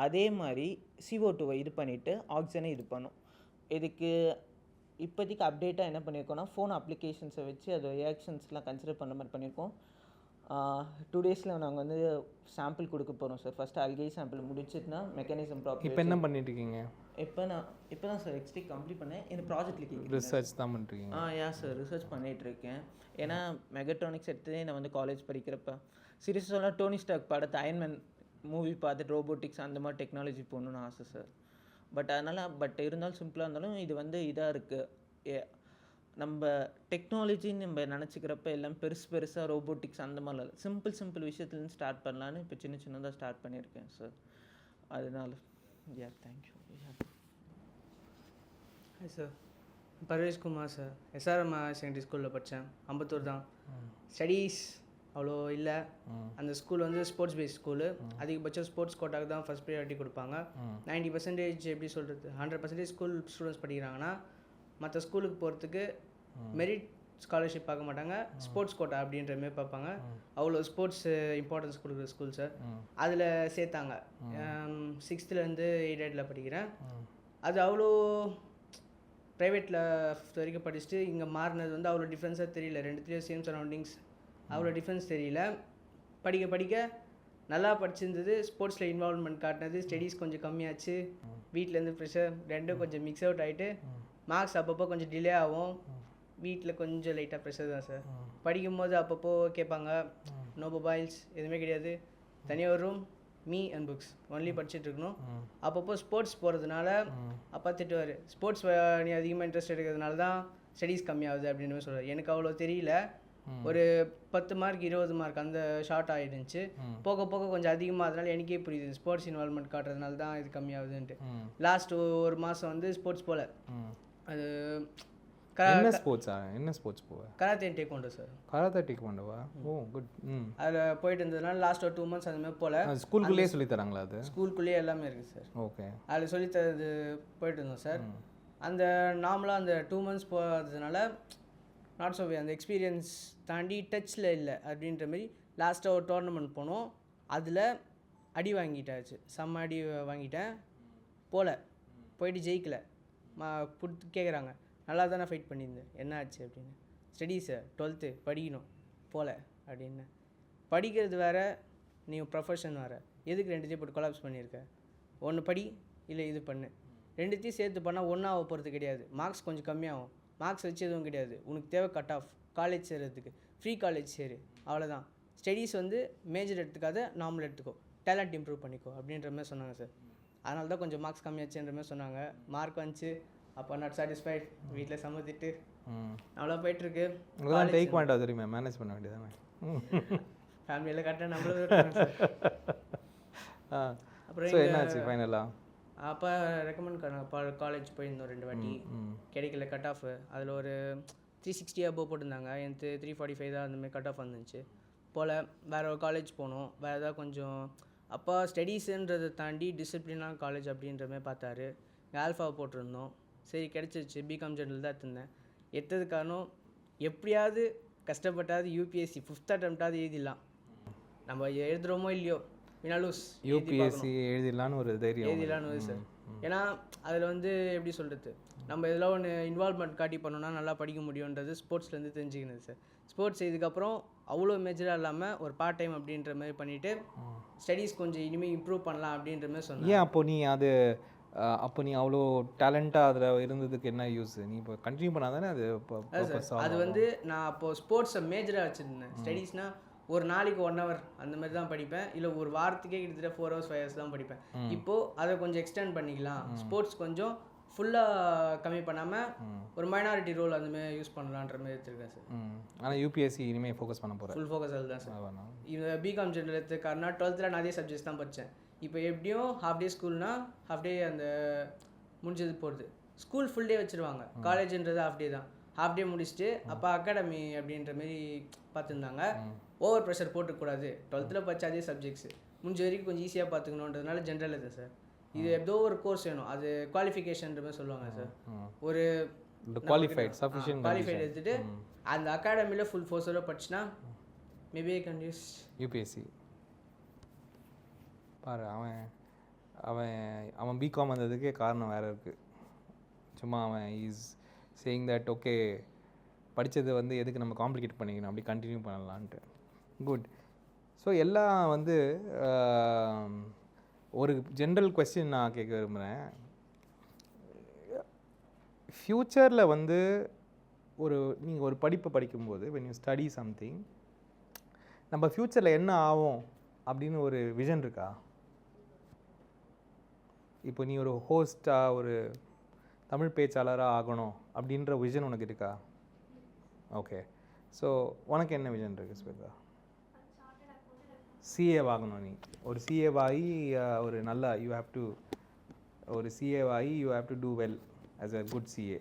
அதே மாதிரி சிஓ டூவை இது பண்ணிவிட்டு ஆக்சிஜனை இது பண்ணும். இதுக்கு இப்போதைக்கு அப்டேட்டாக என்ன பண்ணியிருக்கோம்னா ஃபோன் அப்ளிகேஷன்ஸை வச்சு அது ரியாக்ஷன்ஸ்லாம் கன்சிடர் பண்ணுற மாதிரி பண்ணியிருக்கோம் டூ டேஸில் நாங்கள் வந்து சாம்பிள் கொடுக்க போகிறோம் சார் ஃபஸ்ட்டு அல்கே சாம்பிள் முடிச்சிட்டுனா மெக்கானிசம் ப்ராப்பர் இப்போ என்ன பண்ணிட்டு இருக்கீங்க இப்போ நான் இப்போ தான் சார் எக்ஸ்டி கம்ப்ளீட் பண்ணேன். இந்த ப்ராஜெக்ட்ல ரிசர்ச் தான் பண்ணிருக்கீங்க ஆ யா சார் ரிசர்ச் பண்ணிட்டு இருக்கேன் ஏன்னா மெகட்ரானிக்ஸ் எடுத்ததே நான் வந்து காலேஜ் படிக்கிறப்ப. சீரியஸாக சொன்னால் டோனி ஸ்டாக் படத்தை அயன்மேன் மூவி பார்த்துட்டு ரோபோட்டிக்ஸ் அந்த மாதிரி டெக்னாலஜி போகணுன்னு ஆசை சார் பட் அதனால் பட் இருந்தாலும் சிம்பிளாக இருந்தாலும் இது வந்து இதாக இருக்குது நம்ம டெக்னாலஜின்னு நம்ம நினச்சிக்கிறப்ப எல்லாம் பெருசு பெருசாக ரோபோட்டிக்ஸ் அந்த மாதிரிலாம் இல்லை. சிம்பிள் சிம்பிள் விஷயத்துலேருந்து ஸ்டார்ட் பண்ணலான்னு இப்போ சின்ன சின்னதாக ஸ்டார்ட் பண்ணியிருக்கேன். சார் அதனால yeah thank you yeah hi sir Parvesh Kumar sir SRM secondary ஸ்கூலில் படித்தேன் அம்பத்தூர் தான். ஸ்டடீஸ் அவ்வளோ இல்லை. அந்த ஸ்கூல் வந்து ஸ்போர்ட்ஸ் பேஸ் ஸ்கூலு அதிகபட்சம் ஸ்போர்ட்ஸ் கோட்டாக்கு தான் ஃபஸ்ட் ப்ரையாரிட்டி கொடுப்பாங்க. நைன்டி பர்சன்டேஜ் எப்படி சொல்கிறது ஹண்ட்ரட் பர்சன்டேஜ் ஸ்கூல் ஸ்டூடெண்ட்ஸ் படிக்கிறாங்கன்னா மற்ற ஸ்கூலுக்கு போகிறதுக்கு மெரிட் ஸ்காலர்ஷிப் பார்க்க மாட்டாங்க. ஸ்போர்ட்ஸ் கோட்டா அப்படின்ற மாதிரி பார்ப்பாங்க. அவ்வளோ ஸ்போர்ட்ஸ் இம்பார்ட்டன்ஸ் கொடுக்குற ஸ்கூல் சார் அதில் சேர்த்தாங்க. சிக்ஸ்த்துலேருந்து எயிட் படிக்கிறேன். அது அவ்வளோ ப்ரைவேட்டில் ஃபிஃப்த் வரைக்கும் படிச்சுட்டு இங்கே மாறினது வந்து அவ்வளோ டிஃப்ரென்ஸாக தெரியல. ரெண்டுத்துலேயும் சேம் சரௌண்டிங்ஸ் அவ்வளோ டிஃப்ரென்ஸ் தெரியல. படிக்க படிக்க நல்லா படிச்சிருந்தது. ஸ்போர்ட்ஸில் இன்வால்வ்மெண்ட் காட்டினது. ஸ்டடீஸ் கொஞ்சம் கம்மியாச்சு. வீட்டிலேருந்து ப்ரெஷர் ரெண்டும் கொஞ்சம் மிக்ஸ் அவுட் ஆகிட்டு மார்க்ஸ் அப்பப்போ கொஞ்சம் டிலே ஆகும். வீட்டில் கொஞ்சம் லைட்டாக ப்ரெஷர் தான் சார் படிக்கும்போது அப்பப்போ கேட்பாங்க நோ மொபைல்ஸ் எதுவுமே கிடையாது. தனியாக ஒரு room me and books only படிச்சுட்டு இருக்கணும். அப்பப்போ ஸ்போர்ட்ஸ் போகிறதுனால அப்பா திட்டுவார் ஸ்போர்ட்ஸ் நீ அதிகமாக இன்ட்ரெஸ்ட் எடுக்கிறதுனால தான் ஸ்டடீஸ் கம்மியாகுது அப்படின்னு சொல்கிறார் எனக்கு அவ்வளோ தெரியல. ஒரு பத்து மார்க் இருபது மார்க் அந்த ஷார்ட் ஆகிடுச்சு போக போக கொஞ்சம் அதிகமாக அதனால எனக்கே புரியுது ஸ்போர்ட்ஸ் இன்வால்மெண்ட் காட்டுறதுனால தான் இது கம்மியாகுதுன்ட்டு. லாஸ்ட் ஒரு மாதம் வந்து ஸ்போர்ட்ஸ் போல. அது என்ன ஸ்போர்ட்ஸா? என்ன ஸ்போர்ட்ஸ் போவ? கராத்தே டேக் கொண்டு சார் கராத்தே டேக் பண்ணவா ஓ குட் ம். அதில் போயிட்டு இருந்ததுனால லாஸ்ட் ஒரு டூ மந்த்ஸ் அந்த மாதிரி போல. ஸ்கூலுக்குள்ளேயே சொல்லி தராங்களா அது? ஸ்கூலுக்குள்ளேயே எல்லாமே இருக்குது சார் ஓகே. அதில் சொல்லித்தரது போயிட்டு இருந்தோம் சார் அந்த நார்மலாக அந்த டூ மந்த்ஸ் போகிறதுனால நாட் ஸோ அந்த எக்ஸ்பீரியன்ஸ் தாண்டி டச்சில் இல்லை அப்படின்ற மாதிரி லாஸ்ட்டாக ஒரு டோர்னமெண்ட் போனோம். அதில் அடி வாங்கிட்டாச்சு. செம்ம அடி வாங்கிட்டேன். போல. போயிட்டு ஜெயிக்கல. மா கொடுத்து கேட்குறாங்க நல்லா தானே ஃபைட் பண்ணியிருந்தேன். என்ன ஆச்சு அப்படின்னு ஸ்டடீஸு டுவெல்த்து படிக்கணும். போல அப்படின்னு. படிக்கிறது வேறு நீ ப்ரொஃபஷன் வேறு. எதுக்கு ரெண்டுத்தையும் போட்டு கொலாப்ஸ் பண்ணியிருக்க? ஒன்று படி இல்லை இது பண்ணு. ரெண்டுத்தையும் சேர்த்து பண்ணால் ஒன்றாக போகிறது கிடையாது. மார்க்ஸ் கொஞ்சம் கம்மியாகும். மார்க்ஸ் வச்சு எதுவும் கிடையாது. உனக்கு தேவை கட் ஆஃப் காலேஜ் சேர்கிறதுக்கு ஃப்ரீ காலேஜ் சேரு. அவ்வளோதான் ஸ்டடீஸ் வந்து மேஜர் எடுத்துக்காத நார்மல் எடுத்துக்கோ. டேலண்ட் இம்ப்ரூவ் பண்ணிக்கோ அப்படின்ற மாதிரி சொன்னாங்க சார் அதனால தான் கொஞ்சம் மார்க்ஸ் கம்மியாச்சுன்ற மாதிரி சொன்னாங்க. மார்க் வந்துச்சு. அப்போ நாட் சாட்டிஸ்ஃபைட் வீட்டில் சம்மதிட்டு அவ்வளோ போயிட்டுருக்கு. உங்களுக்கு டேக் வேண்டா தெரியுமா மேனேஜ் பண்ண வேண்டியதானே ஃபேமிலியில் கரெக்டாக நம்மளும் அப்புறம் என்னாச்சு ஃபைனலாக அப்போ ரெக்கமெண்ட் பண்ண காலேஜ் போயிருந்தோம் ரெண்டு வாட்டி. கிடைக்கல கட் ஆஃப் அதில் ஒரு த்ரீ சிக்ஸ்டி அபோவ் போட்டிருந்தாங்க. எனக்கு த்ரீ ஃபார்ட்டி ஃபைவ் தான் அந்தமாதிரி கட் ஆஃப் வந்துச்சு. போல் வேறு ஒரு காலேஜ் போனோம். வேறு ஏதாவது கொஞ்சம் அப்போ ஸ்டடீஸுன்றதை தாண்டி டிசிப்ளினான காலேஜ் அப்படின்ற மாதிரி பார்த்தாரு. ஆல்ஃபா போட்டிருந்தோம். சரி கிடச்சிருச்சு. பிகாம் ஜெனரல் தான் எடுத்திருந்தேன். எடுத்தது காரணம் எப்படியாவது கஷ்டப்பட்டாவது யூபிஎஸ்சி ஃபிஃப்த் அட்டம்ப்டாவது எழுதிடலாம். நம்ம எழுதுகிறோமோ இல்லையோ? வினாலூஸ் யூபிஎஸ்சி எழுதிடலான்னு ஒரு தைரியம் எழுதிடலான்னு வருது சார். ஏன்னா அதில் வந்து எப்படி சொல்கிறது நம்ம இதெல்லாம் ஒன்று இன்வால்மெண்ட் காட்டி பண்ணோம்னா நல்லா படிக்க முடியுன்றது ஸ்போர்ட்ஸ்லேருந்து தெரிஞ்சுக்கினது சார். ஸ்போர்ட்ஸ் இதுக்கப்புறம் அவ்வளோ மேஜராக இல்லாமல் ஒரு பார்ட் டைம் அப்படின்ற மாதிரி பண்ணிவிட்டு ஸ்டடீஸ் கொஞ்சம் இனிமேல் இம்ப்ரூவ் பண்ணலாம் அப்படின்ற மாதிரி சொன்னேன் ஏன் அப்போ நீ அது அப்போ நீ அவ்வளோ டேலண்ட்டாக அதில் இருந்ததுக்கு என்ன யூஸ் நீ இப்போ கண்டினியூ பண்ணாதானே அது இப்போ அது வந்து நான் அப்போது ஸ்போர்ட்ஸை மேஜராக வச்சுருந்தேன். ஸ்டடீஸ்னால் ஒரு நாளைக்கு ஒன் ஹவர் அந்த மாதிரி தான் படிப்பேன். இல்லை ஒரு வாரத்துக்கே கிட்டத்தட்ட ஃபோர் ஹவர்ஸ் ஃபைவ் ஹவர்ஸ் தான் படிப்பேன். இப்போது அதை கொஞ்சம் எக்ஸ்டெண்ட் பண்ணிக்கலாம். ஸ்போர்ட்ஸ் கொஞ்சம் ஃபுல்லாக கம்மி பண்ணாமல் ஒரு மைனாரிட்டி ரோல் அந்த மாதிரி யூஸ் பண்ணலான்ற மாதிரி எடுத்துருக்கேன் சார். ஆனால் யூபிஎஸ்சி இனிமேல் ஃபோக்கஸ் பண்ண போகிறேன் ஃபுல் ஃபோக்கஸ் அதுதான் சார். இந்த பிகாம் ஜெனரல் எடுத்துக்காருனா டுவெல்த்தில் நான் அதே சப்ஜெக்ட்ஸ் தான் படித்தேன் இப்போ எப்படியும் ஹாஃப் டே ஸ்கூல்னா ஹாஃப் டே அந்த முடிஞ்சது போகிறது ஸ்கூல் ஃபுல் டே வச்சுருவாங்க. காலேஜ்ன்றது ஹாஃப் டே தான். ஹாஃப் டே முடிச்சுட்டு அப்போ அகாடமி அப்படின்ற மாதிரி பார்த்துருந்தாங்க. ஓவர் ப்ரெஷர் போட்டுக்கூடாது. டுவெல்த்தில் படிச்ச அதே சப்ஜெக்ட்ஸ் முடிஞ்ச வரைக்கும் கொஞ்சம் ஈஸியாக பார்த்துக்கணுன்றதுனால ஜென்ரல் இது சார் இது ஏதோ ஒரு கோர்ஸ் வேணும். அது குவாலிஃபிகேஷன்ற மாதிரி சொல்லுவாங்க சார் ஒரு குவாலிஃபைட் சஃபிஷியன்ட் குவாலிஃபைட் எடுத்துட்டு அந்த அகாடமியில் ஃபுல் ஃபோர்ஸோட படிச்சுனா maybe I can use UPSC பாரு அவன் அவன் அவன் பிகாம் வந்ததுக்கே காரணம் வேறு இருக்குது சும்மா அவன் இஸ் சேயிங் தட் ஓகே படித்தது வந்து எதுக்கு நம்ம காம்ப்ளிகேட் பண்ணிக்கணும்? அப்படி கண்டினியூ பண்ணலான்ட்டு. குட் ஸோ எல்லாம் வந்து ஒரு ஜென்ரல் கொஸ்டின் நான் கேட்க விரும்புகிறேன் ஃப்யூச்சரில் வந்து ஒரு நீங்கள் ஒரு படிப்பை படிக்கும்போது வென் யூ ஸ்டடி சம்திங் நம்ம ஃப்யூச்சரில் என்ன ஆகும் அப்படின்னு ஒரு விஷன் இருக்கா? இப்போ நீ ஒரு ஹோஸ்ட்டாக ஒரு தமிழ் பேச்சாளராக ஆகணும் அப்படின்ற விஷன் உனக்கு இருக்கா? ஓகே ஸோ உனக்கு என்ன விஷன் இருக்கு ஸ்வேதா? சிஏ ஆகணும் நீ. ஒரு சிஏ ஆகி அஹ், ஒரு நல்ல யூ ஹேவ் டு ஒரு சிஏ ஆகி you have to do well as a good CA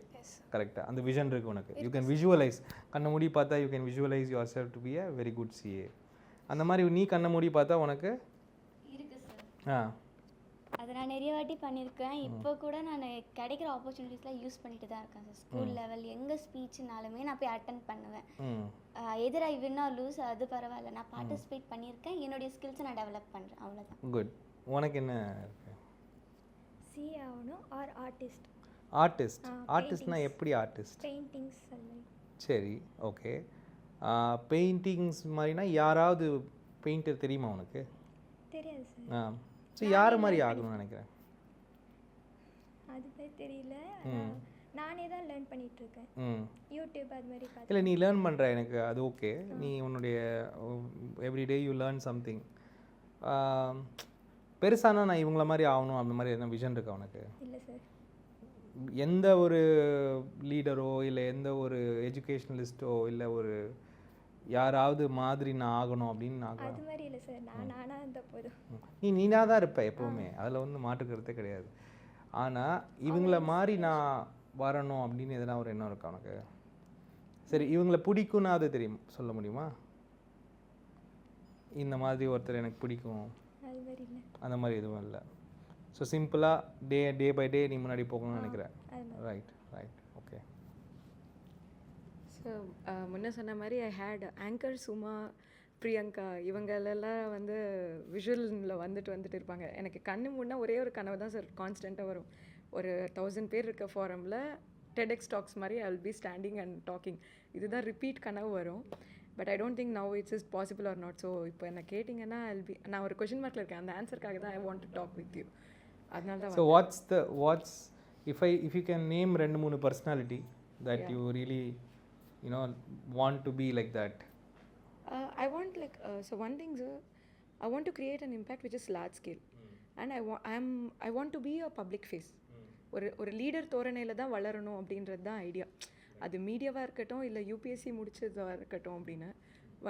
கரெக்டாக அந்த விஷன் இருக்கு உனக்கு. யூ கேன் விஷுவலைஸ் கண்ணை மூடி பார்த்தா you can visualise yourself to be a very good CA அந்த மாதிரி நீ கண்ணை மூடி பார்த்தா உனக்கு? இருக்குது ஆ. அதை நான் நிறைய வாட்டி பண்ணியிருக்கேன். இப்போ கூட நான் கிடைக்கிற ஆப்பர்ச்சுனிட்டிஸ்லாம் யூஸ் பண்ணிட்டு தான் இருக்கேன் சார் ஸ்கூல் லெவல் எங்கே ஸ்பீச்சுனாலுமே நான் போய் அட்டன் பண்ணுவேன். ம். எதிர் ஐ வின் ஆர் லூஸ் அது பரவாயில்ல. நான் பார்ட்டிசிபேட் பண்ணியிருக்கேன். என்னுடைய ஸ்கில்ஸை நான் டெவலப் பண்ணுறேன் அவ்வளோதான் குட் உனக்கு என்ன சி ஆகணும் ஆர் ஆர்டிஸ்ட் ஆர்டிஸ்ட் ஆர்டிஸ்ட்னா எப்படி ஆர்டிஸ்ட் பெயிண்டிங்ஸ் சரி ஓகே பெயிண்டிங்ஸ் மாதிரினா யாராவது பெயிண்டர் தெரியுமா உனக்கு? தெரியாது சார் ஆ. ஸோ யார் மாதிரி ஆகணும்னு நினைக்கிறேன்? அதுவே தெரியல. ம். நானே தான் லேர்ன் பண்ணிட்டு இருக்கேன் ம். யூடியூப் அது மாதிரி இல்லை நீ லேர்ன் பண்ணுற எனக்கு அது ஓகே நீ உன்னுடைய எவ்ரிடே யூ லேர்ன் சம்திங் பெருசானா நான் இவங்கள மாதிரி ஆகணும்? அந்த மாதிரி என்ன விஷன் இருக்கா உனக்கு? இல்லை சார் எந்த ஒரு லீடரோ இல்லை எந்த ஒரு எஜுகேஷ்னலிஸ்ட்டோ இல்லை ஒரு யாராவது மாதிரி நான் ஆகணும் அப்படின்னு நான் அது மாதிரி இல்லை சார் நான் நானாக இருந்தால் போதும். நீ நீனாக தான் இருப்ப எப்போவுமே. அதில் வந்து மாற்றுக்கிறதே கிடையாது. ஆனால் இவங்கள மாதிரி நான் வரணும் அப்படின்னு எதனா ஒரு எண்ணம் இருக்கா உனக்கு? சரி இவங்களை பிடிக்கும்னா அது தெரியும். சொல்ல முடியுமா? இந்த மாதிரி ஒருத்தர் எனக்கு பிடிக்கும். அந்த மாதிரி எதுவும் இல்லை. ஸோ சிம்பிளாக டே டே பை டே நீ முன்னாடி போகணும்னு நினைக்கிறேன் ரைட் ஸோ முன்ன சொன்ன மாதிரி I hate anchor Suma Priyanka இவங்களெல்லாம் வந்து விஷுவலில் வந்துட்டு வந்துட்டு இருப்பாங்க. எனக்கு கண்ணு முன்னா ஒரே ஒரு கனவு தான் சார் கான்ஸ்டண்ட்டாக வரும். ஒரு தௌசண்ட் பேர் இருக்க ஃபாரமில் டெடெக்ஸ் டாக்ஸ் மாதிரி I will be standing and talking இதுதான் ரிப்பீட் கனவு வரும். But I don't think now it's is possible or not so இப்போ என்ன கேட்டிங்கன்னா ஐ பி நான் ஒரு கொஷின் மார்க்கில் இருக்கேன். அந்த ஆன்சருக்காக தான் I want to talk with you அதனால தான் so what's the what's if I if you can name ரெண்டு மூணு personality that you really you know want to be like that Uh, I want like uh, so one thing sir, I want to create an impact which is large scale, and I want I'm I want to be a public face. ஒரு ஒரு leader தோரணையில் தான் வளரணும் அப்படின்றது தான் idea அது மீடியாவாக இருக்கட்டும் இல்லை யூபிஎஸ்சி முடிச்சதாக இருக்கட்டும் அப்படின்னு.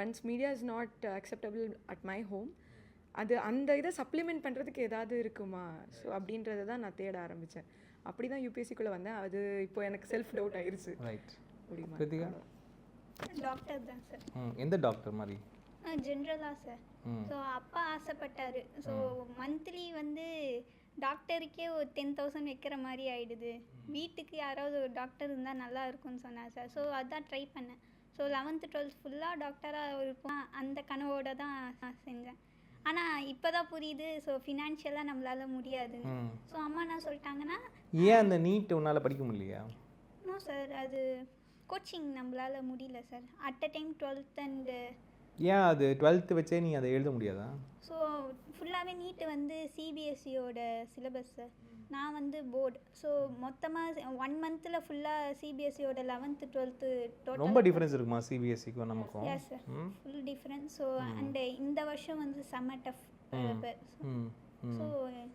Once media is not acceptable at my home அது அந்த இதை சப்ளிமெண்ட் பண்ணுறதுக்கு ஏதாவது இருக்குமா? ஸோ அப்படின்றத தான் நான் தேட ஆரம்பித்தேன் அப்படி தான் யூபிஎஸ்சிக்குள்ளே வந்தேன். அது இப்போ எனக்கு செல்ஃப் டவுட் ஆயிருச்சு. ரைட் கிருத்திகா? டாக்டர் தான் சார். ம் எந்த டாக்டர் மாதிரி? ஜென்ரலாக சார். ஸோ அப்பா ஆசைப்பட்டாரு. ஸோ மந்த்லி வந்து டாக்டருக்கே ஒரு டென் தௌசண்ட் வைக்கிற மாதிரி ஆயிடுது. வீட்டுக்கு யாராவது ஒரு டாக்டர் இருந்தால் நல்லா இருக்கும்னு சொன்னார் சார். ஸோ அதான் ட்ரை பண்ணேன். ஸோ லெவன்த்து டுவெல்த் ஃபுல்லாக டாக்டராக இருப்போம். அந்த கனவோட தான் நான் செஞ்சேன். ஆனால் இப்போ தான் புரியுது ஸோ ஃபினான்ஷியலாக நம்மளால முடியாது. ஸோ அம்மா என்ன சொல்லிட்டாங்கன்னா ஏன் அந்த நீட் உன்னால் படிக்க முடியலையா? நோ சார் அது கோச்சிங் நம்மளால முடியல sir at a time twelfth and ஏன் அது டுவெல்த்து வச்சே நீ அதை எழுத முடியாதா? ஸோ ஃபுல்லாகவே நீட்டு வந்து சிபிஎஸ்சியோட சிலபஸ் சார் நான் வந்து போர்டு ஸோ மொத்தமாக ஒன் மந்தில் ஃபுல்லாக சிபிஎஸ்சியோட லெவன்த்து டுவெல்த்து ரொம்ப டிஃப்ரென்ஸ் இருக்குமா சிபிஎஸ்சிக்கும் நமக்கும்? Yes sir full difference so and இந்த வருஷம் வந்து செம்ம டஃப் ஸோ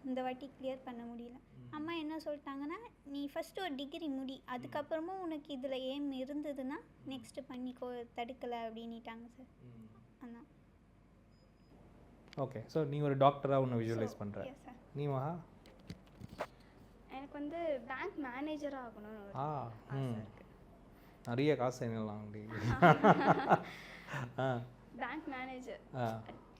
இந்த வாட்டி கிளியர் பண்ண முடியல. அம்மா என்ன சொல்லிட்டாங்கன்னா நீ ஃபஸ்ட்டு ஒரு டிகிரி முடி. அதுக்கப்புறமும் உனக்கு இதில் ஏம் இருந்ததுன்னா நெக்ஸ்ட்டு பண்ணிக்கோ தடுக்கலை அப்படின்னிட்டாங்க சார் அதான். ஓகே ஸோ நீ ஒரு டாக்டராக உன்னை விஷுவலைஸ் பண்ணுற நீ மகா? எனக்கு வந்து பேங்க் மேனேஜராக ஆகணும்னு ஒரு ஆ நிறைய காசு என்னலாம் பேங்க் மேனேஜர் ஆ.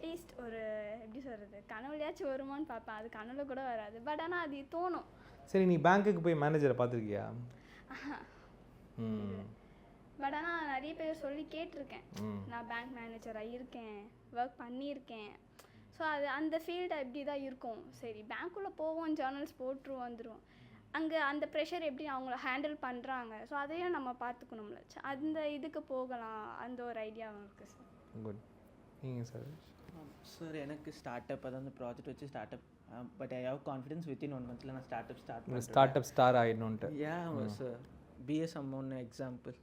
அட்லீஸ்ட் ஒரு எப்படி சொல்கிறது கனவுலையாச்சும் வருமான்னு பார்ப்பேன். அது கனவுல கூட வராது. பட் ஆனால் அது தோணும். சரி நீ பேங்க்குக்கு போய் மேனேஜரை பார்த்துருக்கியா? பட் ஆனால் நிறைய பேர் சொல்லி கேட்டிருக்கேன். நான் பேங்க் மேனேஜராக இருக்கேன். ஒர்க் பண்ணியிருக்கேன். ஸோ அது அந்த ஃபீல்டு எப்படி தான் இருக்கும். சரி பேங்க்குள்ளே போவோம் ஜேர்னல்ஸ் போட்டுருவோம் வந்துடும் அங்கே அந்த ப்ரெஷர் எப்படி அவங்கள ஹேண்டில் பண்ணுறாங்க ஸோ அதையும் நம்ம பார்த்துக்கணும்ல அந்த இதுக்கு போகலாம். அந்த ஒரு ஐடியாவும் இருக்குது சார். குட். நீங்கள் சார். சார் எனக்கு ஸ்டார்ட் அப் அதாவது ப்ராஜெக்ட் வச்சு start up but I have confidence within one மந்த்தில் நான் start up start start up star ஆகிடணுன்ட்டு yeah sir. பிஎஸ் அம்மான்னு எக்ஸாம்பிள்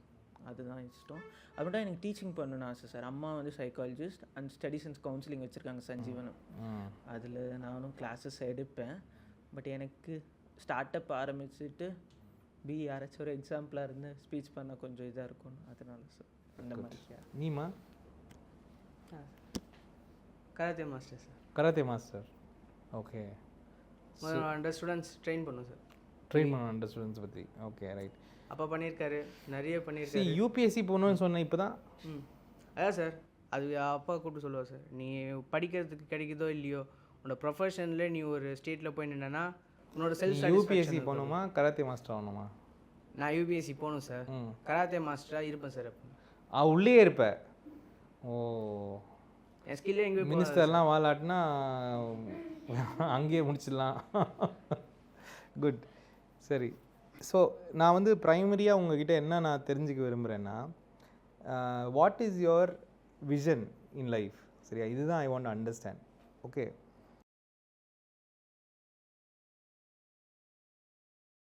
அதுதான் இஷ்டம். மட்டும் எனக்கு டீச்சிங் பண்ணணும்னு ஆசை சார். அம்மா வந்து psychologist and studies and counselling வச்சுருக்காங்க சஞ்சீவனம். அதில் நானும் கிளாஸஸ் எடுப்பேன். பட் எனக்கு ஸ்டார்ட் அப் ஆரம்பிச்சுட்டு பி யாராச்சும் ஒரு எக்ஸாம்பிளாக இருந்து ஸ்பீச் பண்ண கொஞ்சம் இதாக இருக்கும் அதனால சார் அந்த மாதிரி. Neema karate master sir karate master okay hundred students train பண்ணோம் சார் ட்ரெயின் பண்ண அந்த ஸ்டூடெண்ட்ஸ் பற்றி ஓகே ரைட் அப்பா பண்ணியிருக்காரு நிறைய பண்ணியிருக்காரு யூபிஎஸ்சி போகணுன்னு சொன்னேன் இப்போ தான் ம். அதான் சார் அது அப்பா கூப்பிட்டு சொல்லுவார் சார் நீ படிக்கிறதுக்கு கிடைக்குதோ இல்லையோ உன்னோட ப்ரொஃபஷனில் நீ ஒரு ஸ்டேட்டில் போய் நின்னா உன்னோட செல்ஃப் யூபிஎஸ்சி போகணுமா கராத்தே மாஸ்டர் ஆகணுமா? நான் யூபிஎஸ்சி போகணும் சார் கராத்தே மாஸ்டராக இருப்பேன் சார் அப்போ. ஆ உள்ளே இருப்ப. ஓ. என் ஸ்கில்லே எங்கே மினிஸ்டர்லாம் வாலாட்டினா அங்கேயே முடிச்சிடலாம். குட் சரி. ஸோ நான் வந்து ப்ரைமரியாக உங்ககிட்ட என்ன நான் தெரிஞ்சுக்க விரும்புகிறேன்னா what is your vision in life சரியா? இதுதான் ஐ வாண்ட் அண்டர்ஸ்டாண்ட் ஓகே